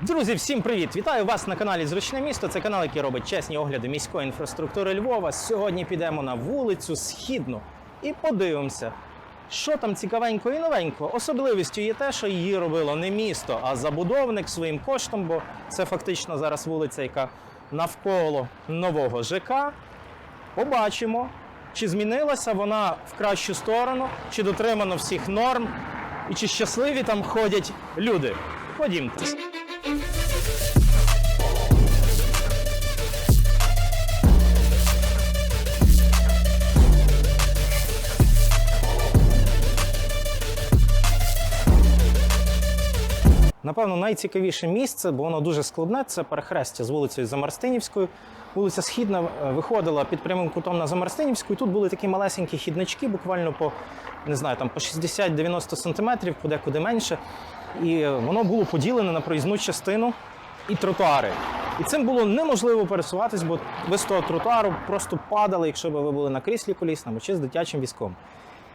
Друзі, всім привіт! Вітаю вас на каналі Зручне місто. Це канал, який робить чесні огляди міської інфраструктури Львова. Сьогодні підемо на вулицю Східну і подивимося, що там цікавенько і новенько. Особливістю є те, що її робило не місто, а забудовник своїм коштом, бо це фактично зараз вулиця, яка навколо нового ЖК. Побачимо, чи змінилася вона в кращу сторону, чи дотримано всіх норм, і чи щасливі там ходять люди. Ходімте. Напевно, найцікавіше місце, бо воно дуже складне. Це перехрестя з вулицею Замарстинівською. Вулиця Східна е, виходила під прямим кутом на Замарстинівську, і тут були такі малесенькі хіднички, буквально по не знаю, там по 60-90 сантиметрів, подекуди менше. І е, воно було поділене на проїзну частину і тротуари. І цим було неможливо пересуватись, бо ви з того тротуару просто падали, якщо б ви були на кріслі колісному чи з дитячим візком.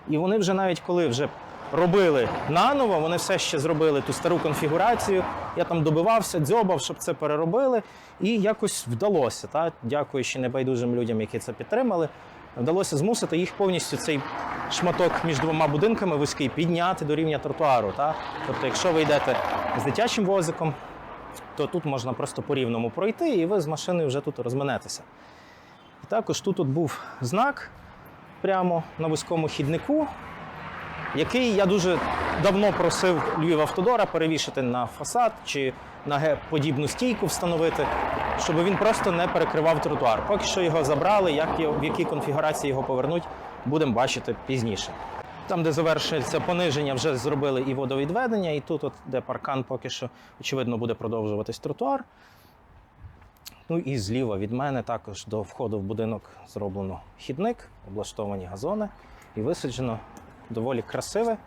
І вони вже навіть коли вже робили наново, вони все ще зробили ту стару конфігурацію. Я там добивався, дзьобав, щоб це переробили. І якось вдалося, та? дякуючи небайдужим людям, які це підтримали. Вдалося змусити їх повністю цей шматок між двома будинками вузький підняти до рівня тротуару. Та? Тобто, якщо ви йдете з дитячим возиком, то тут можна просто по рівному пройти, і ви з машиною вже тут розминетеся. І також тут був знак прямо на вузькому хіднику, який я дуже давно просив Львівавтодора перевішати на фасад чи на Г-подібну стійку встановити, щоб він просто не перекривав тротуар. Поки що його забрали, як його, в якій конфігурації його повернуть, будемо бачити пізніше. Там, де завершується пониження, вже зробили і водовідведення, і тут, от, де паркан, поки що, очевидно, буде продовжуватись тротуар. Ну і зліва від мене також до входу в будинок зроблено хідник, облаштовані газони і висаджено доволі красиве,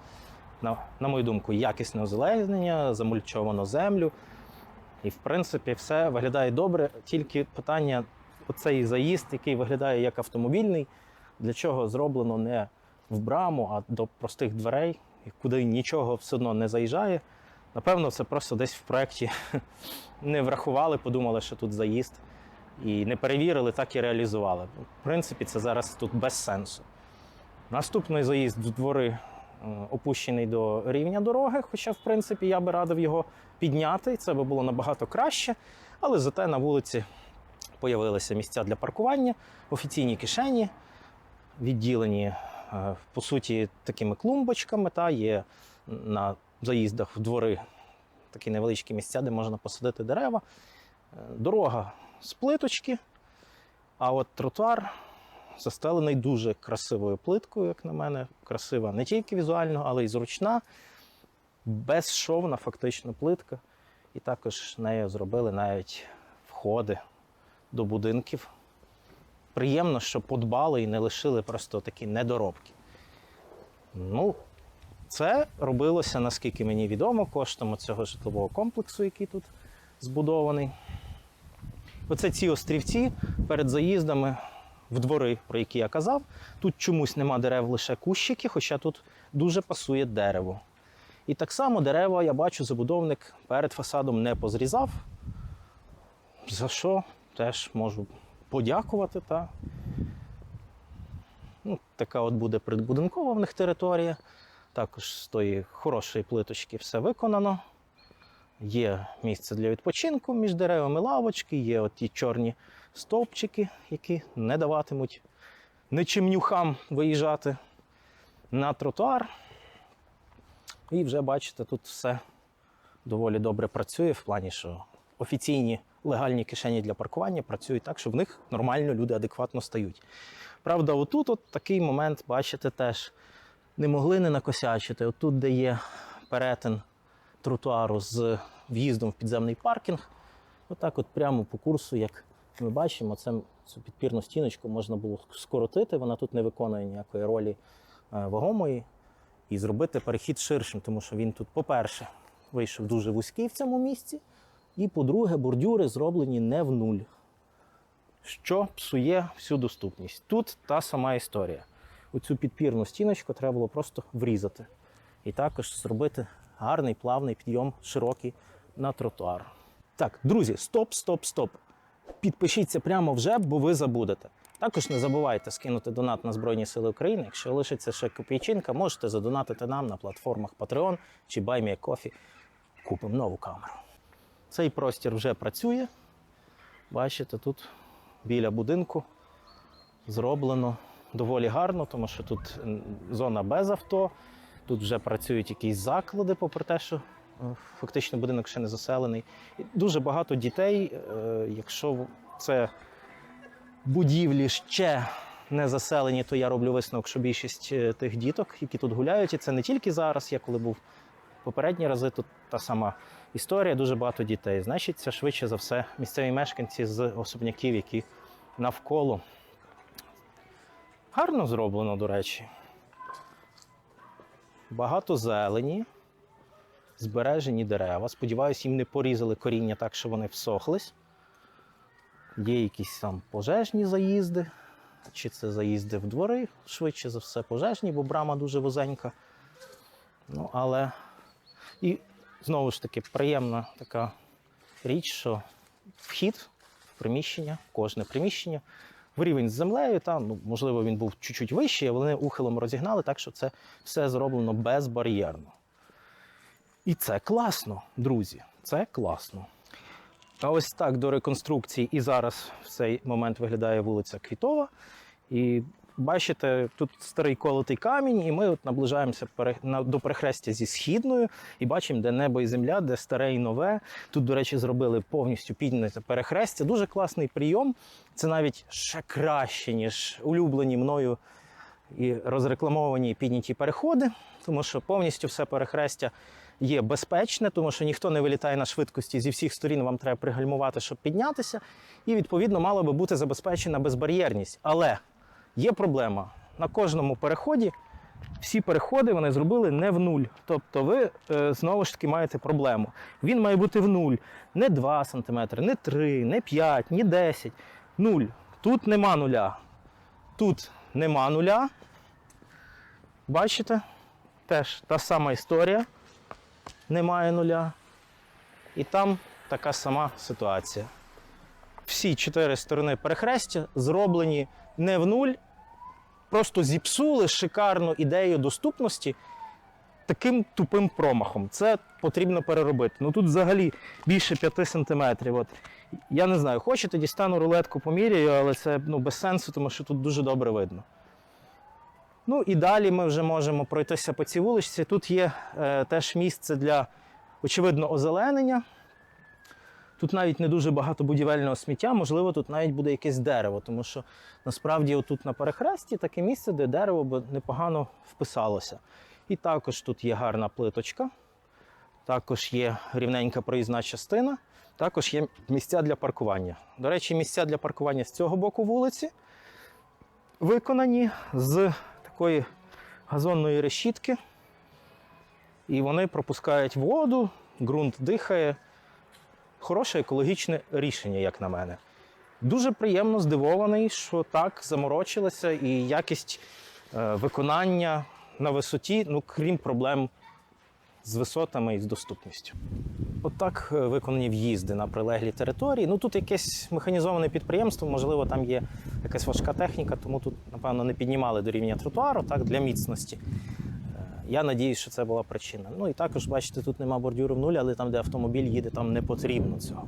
на, на мою думку, якісне озеленення, замульчовано землю. І, в принципі, все виглядає добре. Тільки питання: оцей заїзд, який виглядає як автомобільний, для чого зроблено не в браму, а до простих дверей, куди нічого все одно не заїжджає. Напевно, це просто десь в проєкті не врахували, подумали, що тут заїзд, і не перевірили, так і реалізували. В принципі, це зараз тут без сенсу. Наступний заїзд в двори е, опущений до рівня дороги, хоча, в принципі, я би радив його підняти, це би було набагато краще. Але зате на вулиці появилися місця для паркування, офіційні кишені, відділені, е, по суті, такими клумбочками. Та є на заїздах в двори такі невеличкі місця, де можна посадити дерева. Е, Дорога з плиточки, а от тротуар застелений дуже красивою плиткою, як на мене. Красива не тільки візуально, але й зручна, безшовна фактично плитка. І також нею зробили навіть входи до будинків. Приємно, що подбали і не лишили просто такі недоробки. Ну, це робилося, наскільки мені відомо, коштом цього житлового комплексу, який тут збудований. Оце ці острівці перед заїздами в двори, про які я казав. Тут чомусь нема дерев, лише кущики, хоча тут дуже пасує дерево. І так само дерева, я бачу, забудовник перед фасадом не позрізав, за що теж можу подякувати. Та. Ну, така от буде прибудинкова в них територія. Також з тої хорошої плиточки все виконано. Є місце для відпочинку між деревами лавочки, є от ті чорні стовпчики, які не даватимуть нечимнюхам виїжджати на тротуар. І вже бачите, тут все доволі добре працює в плані, що офіційні легальні кишені для паркування працюють так, що в них нормально люди адекватно стають. Правда, отут от такий момент, бачите, теж не могли не накосячити. Отут, де є перетин тротуару з в'їздом в підземний паркінг, отак, от прямо по курсу, як ми бачимо, це, цю підпірну стіночку можна було скоротити. Вона тут не виконує ніякої ролі е, вагомої, і зробити перехід ширшим, тому що він тут, по-перше, вийшов дуже вузький в цьому місці. І, по-друге, бордюри зроблені не в нуль, що псує всю доступність. Тут та сама історія. Оцю підпірну стіночку треба було просто врізати. І також зробити гарний плавний підйом широкий на тротуар. Так, друзі, стоп, стоп, стоп. Підпишіться прямо вже, бо ви забудете. Також не забувайте скинути донат на Збройні Сили України. Якщо лишиться ще копійчинка, можете задонатити нам на платформах Patreon чи BuyMeACoffee. Купимо нову камеру. Цей простір вже працює. Бачите, тут біля будинку зроблено доволі гарно, тому що тут зона без авто, тут вже працюють якісь заклади, попри те, що фактично будинок ще не заселений. Дуже багато дітей, е, якщо це будівлі ще не заселені, то я роблю висновок, що більшість е, тих діток, які тут гуляють, і це не тільки зараз, я коли був попередні рази, тут та сама історія, дуже багато дітей. Значить, це швидше за все місцеві мешканці з особняків, які навколо. Гарно зроблено, до речі. Багато зелені, збережені дерева. Сподіваюсь, їм не порізали коріння так, що вони всохлись. Є якісь там пожежні заїзди, чи це заїзди в двори, швидше за все, пожежні, бо брама дуже вузенька. Ну, але і знову ж таки приємна така річ, що вхід в приміщення, кожне приміщення, в рівень з землею. Там, ну, можливо, він був чуть-чуть вищий, але вони ухилом розігнали, так що це все зроблено безбар'єрно. І це класно, друзі. Це класно. А ось так до реконструкції і зараз в цей момент виглядає вулиця Квітова. І бачите, тут старий колотий камінь, і ми от наближаємося до перехрестя зі східною і бачимо, де небо і земля, де старе і нове. Тут, до речі, зробили повністю підняте перехрестя. Дуже класний прийом. Це навіть ще краще, ніж улюблені мною і розрекламовані підняті переходи, тому що повністю все перехрестя є безпечне, тому що ніхто не вилітає на швидкості зі всіх сторін, вам треба пригальмувати, щоб піднятися. І відповідно мала би бути забезпечена безбар'єрність. Але є проблема на кожному переході. Всі переходи вони зробили не в нуль. Тобто ви е, знову ж таки маєте проблему. Він має бути в нуль. Не 2 см, не 3, не 5, ні 10. Нуль. Тут нема нуля. Тут нема нуля. Бачите? Теж та сама історія. Немає нуля. І там така сама ситуація. Всі чотири сторони перехрестя зроблені не в нуль, просто зіпсули шикарну ідею доступності таким тупим промахом. Це потрібно переробити. Ну тут взагалі більше 5 сантиметрів. От. Я не знаю, хочете, дістану рулетку поміряю, але це ну, без сенсу, тому що тут дуже добре видно. Ну і далі ми вже можемо пройтися по цій вуличці. Тут є е, теж місце для, очевидно, озеленення. Тут навіть не дуже багато будівельного сміття, можливо, тут навіть буде якесь дерево, тому що насправді отут на перехресті таке місце, де дерево би непогано вписалося. І також тут є гарна плиточка, також є рівненька проїзна частина, також є місця для паркування. До речі, місця для паркування з цього боку вулиці виконані з такої газонної решітки. І вони пропускають воду, ґрунт дихає. Хороше екологічне рішення, як на мене. Дуже приємно здивований, що так заморочилося, і якість е, виконання на висоті, ну крім проблем з висотами і з доступністю. Отак е, виконані в'їзди на прилеглі території. Ну тут якесь механізоване підприємство, можливо, там є якась важка техніка, тому тут, напевно, не піднімали до рівня тротуару так, для міцності. Е, Я надіюсь, що це була причина. Ну і також, бачите, тут нема бордюру в нуль, але там, де автомобіль їде, там не потрібно цього.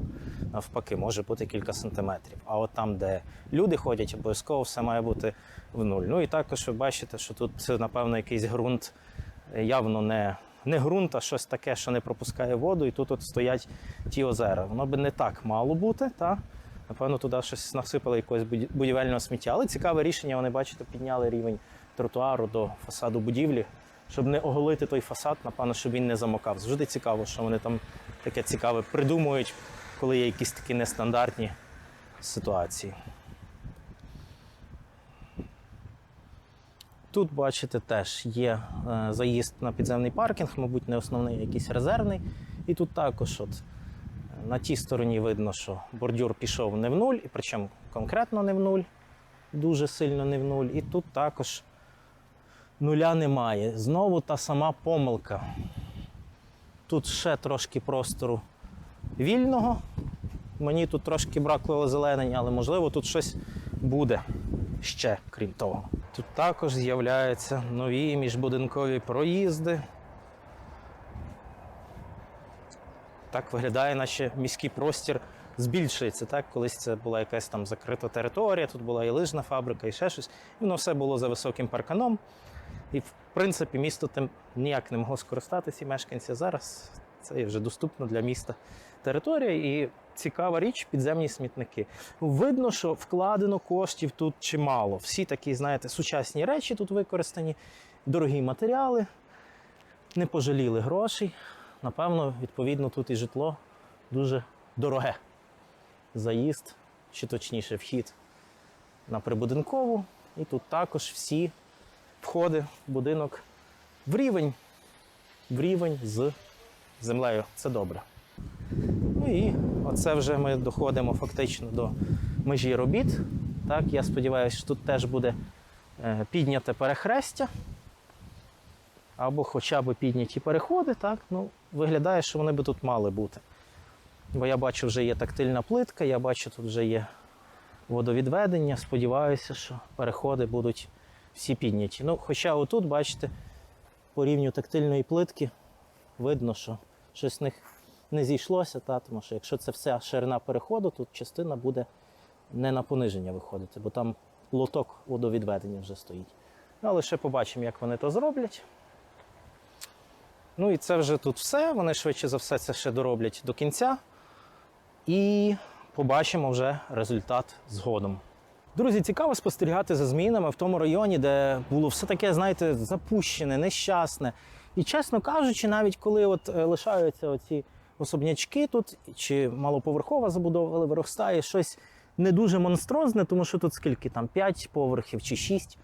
Навпаки, може бути кілька сантиметрів. А от там, де люди ходять, обов'язково все має бути в нуль. Ну і також ви бачите, що тут напевно, якийсь ґрунт явно не, не ґрунт, а щось таке, що не пропускає воду, і тут от стоять ті озера. Воно би не так мало бути, та? Напевно, туди щось насипали якогось будівельного сміття. Але цікаве рішення, вони, бачите, підняли рівень тротуару до фасаду будівлі, щоб не оголити той фасад, напевно, щоб він не замокав. Завжди цікаво, що вони там таке цікаве придумують, коли є якісь такі нестандартні ситуації. Тут, бачите, теж є е, заїзд на підземний паркінг, мабуть, не основний, а якийсь резервний. І тут також от, на тій стороні видно, що бордюр пішов не в нуль, і причому конкретно не в нуль, дуже сильно не в нуль. І тут також нуля немає. Знову та сама помилка. Тут ще трошки простору вільного, Мені тут трошки бракло озеленення, але можливо тут щось буде ще, крім того. Тут також з'являються нові міжбудинкові проїзди. Так виглядає, наче міський простір збільшується. Так? Колись це була якась там закрита територія, тут була і лижна фабрика, і ще щось. І воно все було за високим парканом. І, в принципі, місто тим ніяк не могло скористатися і мешканці. Зараз це вже доступно для міста територія. І цікава річ підземні смітники. Видно, що вкладено коштів тут чимало. Всі такі, знаєте, сучасні речі тут використані, дорогі матеріали, не пожаліли грошей. Напевно, відповідно, тут і житло дуже дороге. Заїзд, чи точніше, вхід на прибудинкову. І тут також всі входи в будинок в рівень, в рівень з землею. Це добре. Ну і оце вже ми доходимо фактично до межі робіт. Так, я сподіваюся, що тут теж буде е, підняте перехрестя. Або хоча б підняті переходи, так? Ну, виглядає, що вони би тут мали бути. Бо я бачу, вже є тактильна плитка, я бачу, тут вже є водовідведення. Сподіваюся, що переходи будуть всі підняті. Ну, хоча отут, бачите, по рівню тактильної плитки видно, що щось в них не зійшлося, та, тому що якщо це вся ширина переходу, тут частина буде не на пониження виходити, бо там лоток водовідведення вже стоїть. Ну, але ще побачимо, як вони то зроблять. Ну і це вже тут все. Вони швидше за все це ще дороблять до кінця. І побачимо вже результат згодом. Друзі, цікаво спостерігати за змінами в тому районі, де було все таке, знаєте, запущене, нещасне. І чесно кажучи, навіть коли от е, лишаються оці особнячки тут, чи малоповерхова забудова, але виростає щось не дуже монстрозне, тому що тут скільки там 5 поверхів чи 6.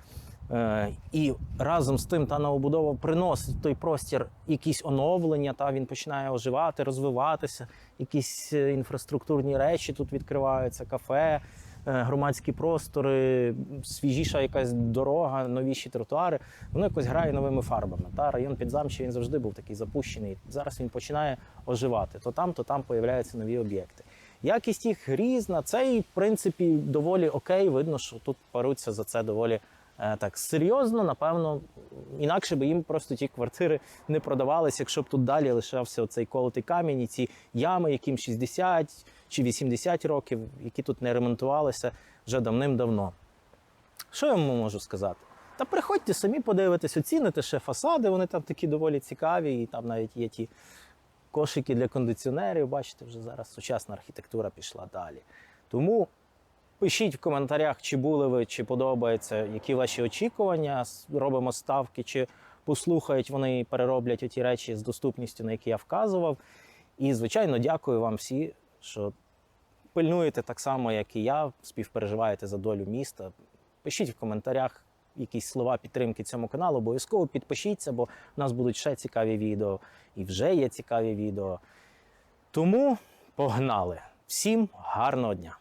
Е, і разом з тим та новобудова приносить той простір якісь оновлення, та він починає оживати, розвиватися, якісь е, інфраструктурні речі тут відкриваються, кафе, громадські простори, свіжіша якась дорога, новіші тротуари. Воно якось грає новими фарбами. Та район Підзамчі він завжди був такий запущений. Зараз він починає оживати. То там, то там появляються нові об'єкти. Якість їх різна. Це в принципі доволі окей. Видно, що тут паруться за це доволі е, так серйозно. Напевно, інакше би їм просто ті квартири не продавалися, якщо б тут далі лишався оцей колотий камінь, і ці ями, яким 60 чи 80 років, які тут не ремонтувалися вже давним-давно. Що я вам можу сказати? Та приходьте самі подивитесь, оціните ще фасади, вони там такі доволі цікаві, і там навіть є ті кошики для кондиціонерів. Бачите, вже зараз сучасна архітектура пішла далі. Тому пишіть в коментарях, чи були ви, чи подобається, які ваші очікування. Робимо ставки, чи послухають вони і перероблять оті речі з доступністю, на які я вказував. І, звичайно, дякую вам всі, що пильнуєте так само, як і я, співпереживаєте за долю міста. Пишіть в коментарях якісь слова підтримки цьому каналу. Обов'язково підпишіться, бо в нас будуть ще цікаві відео, і вже є цікаві відео. Тому погнали! Всім гарного дня!